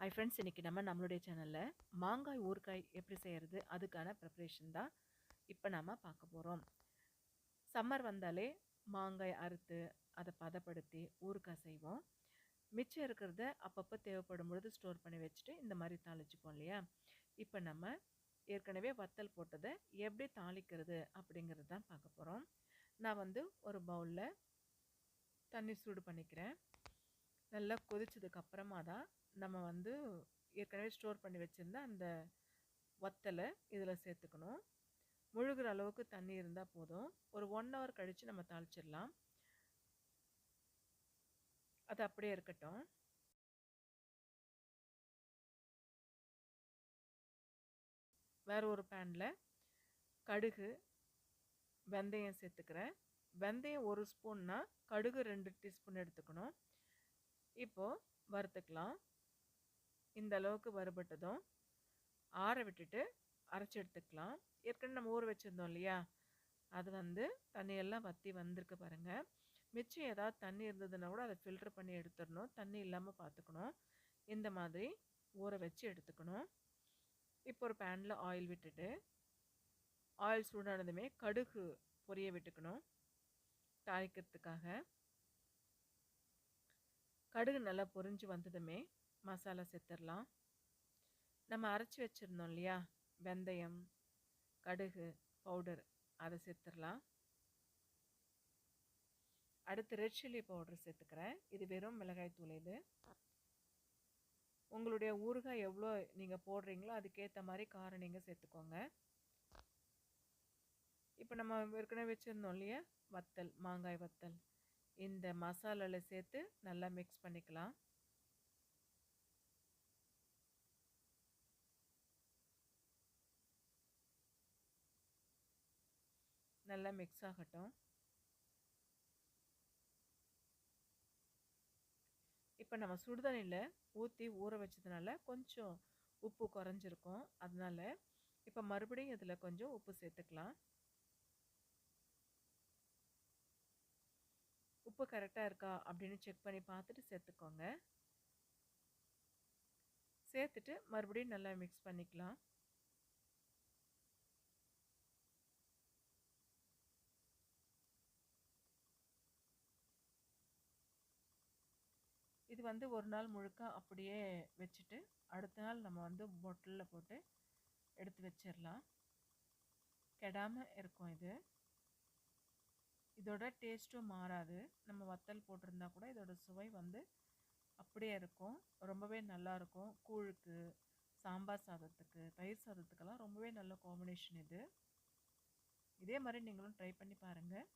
ஐ friends இன்றைக்கி நம்ம நம்மளுடைய சேனலில் மாங்காய் ஊறுகாய் எப்படி செய்கிறது அதுக்கான ப்ரிப்ரேஷன் தான் இப்போ நம்ம பார்க்க போகிறோம் சம்மர் வந்தாலே மாங்காய் அறுத்து அதை பதப்படுத்தி ஊறுகாய் செய்வோம். மிச்சம் இருக்கிறத அப்பப்போ தேவைப்படும் பொழுது ஸ்டோர் பண்ணி வச்சுட்டு இந்த மாதிரி தாளிச்சுப்போம் இல்லையா? இப்போ நம்ம ஏற்கனவே வத்தல் போட்டதை எப்படி தாளிக்கிறது அப்படிங்கிறது தான் பார்க்க போகிறோம் நான் வந்து ஒரு பவுலில் தண்ணி சூடு பண்ணிக்கிறேன். நல்லா கொதிச்சதுக்கு அப்புறமா தான் நம்ம வந்து ஏற்கனவே ஸ்டோர் பண்ணி வச்சுருந்த அந்த வத்தலை இதில் சேர்த்துக்கணும். முழுகிற அளவுக்கு தண்ணி இருந்தால் போதும். ஒரு ஒன் ஹவர் கழித்து நம்ம தாளிச்சிடலாம். அது அப்படியே இருக்கட்டும். வேறு ஒரு பேனில் கடுகு வெந்தயம் சேர்த்துக்கிறேன். வெந்தயம் ஒரு ஸ்பூன்னா கடுகு ரெண்டு டீஸ்பூன் எடுத்துக்கணும். இப்போது வறுத்துக்கலாம். இந்த அளவுக்கு வறுபட்டதும் ஆற விட்டுட்டு அரைச்சி எடுத்துக்கலாம். ஏற்கனவே நம்ம ஊற வச்சுருந்தோம் இல்லையா? அது வந்து தண்ணியெல்லாம் வற்றி வந்திருக்கு பாருங்கள் மிச்சம் ஏதாவது தண்ணி இருந்ததுன்னா கூட அதை ஃபில்டர் பண்ணி எடுத்துடணும். தண்ணி இல்லாமல் பார்த்துக்கணும் இந்த மாதிரி ஊற வச்சு எடுத்துக்கணும். இப்போ ஒரு பேனில் ஆயில் விட்டுட்டு ஆயில் சூடானதுமே கடுகு பொரிய விட்டுக்கணும். தாளிக்கிறதுக்காக. கடுகு நல்லா பொரிஞ்சு வந்ததுமே மசாலா சேர்த்துடலாம். நம்ம அரைச்சி வச்சுருந்தோம் இல்லையா? வெந்தயம் கடுகு பவுடர் அதை சேர்த்துடலாம். அடுத்து ரெட் சில்லி பவுடர் சேர்த்துக்கிறேன். இது வெறும் மிளகாய் தூள் இது. உங்களுடைய ஊறுகாய் எவ்வளோ நீங்கள் போடுறீங்களோ அதுக்கேற்ற மாதிரி காரம் நீங்கள் சேர்த்துக்கோங்க. இப்போ நம்ம ஏற்கனவே வச்சுருந்தோம் இல்லையா? வத்தல் மாங்காய் வத்தல். இந்த மசாலாவில் சேர்த்து நல்லா மிக்ஸ் பண்ணிக்கலாம். நல்லா மிக்ஸ் ஆகட்டும். இப்போ நம்ம சுடுதண்ணியில் ஊற்றி ஊற வச்சதுனால கொஞ்சம் உப்பு குறைஞ்சிருக்கும். அதனால இப்போ மறுபடியும் இதில் கொஞ்சம் உப்பு சேர்த்துக்கலாம். உப்பு கரெக்டாக இருக்கா அப்படின்னு செக் பண்ணி பார்த்துட்டு சேர்த்துக்கோங்க. சேர்த்துட்டு மறுபடியும் நல்லா மிக்ஸ் பண்ணிக்கலாம். இது வந்து ஒரு நாள் முழுக்க அப்படியே வச்சுட்டு அடுத்த நாள் நம்ம வந்து பொட்டலில் போட்டு எடுத்து வச்சிடலாம் கெடாமல் இருக்கும் இது. இதோட டேஸ்ட்டும் மாறாது. நம்ம வத்தல் போட்டிருந்தா கூட இதோட சுவை வந்து அப்படியே இருக்கும். ரொம்பவே நல்லாயிருக்கும் கூழுக்கு சாம்பார் சாதத்துக்கு தயிர் சாதத்துக்கெல்லாம் ரொம்பவே நல்ல காம்பினேஷன் இது. இதே மாதிரி நீங்களும் ட்ரை பண்ணி பாருங்கள்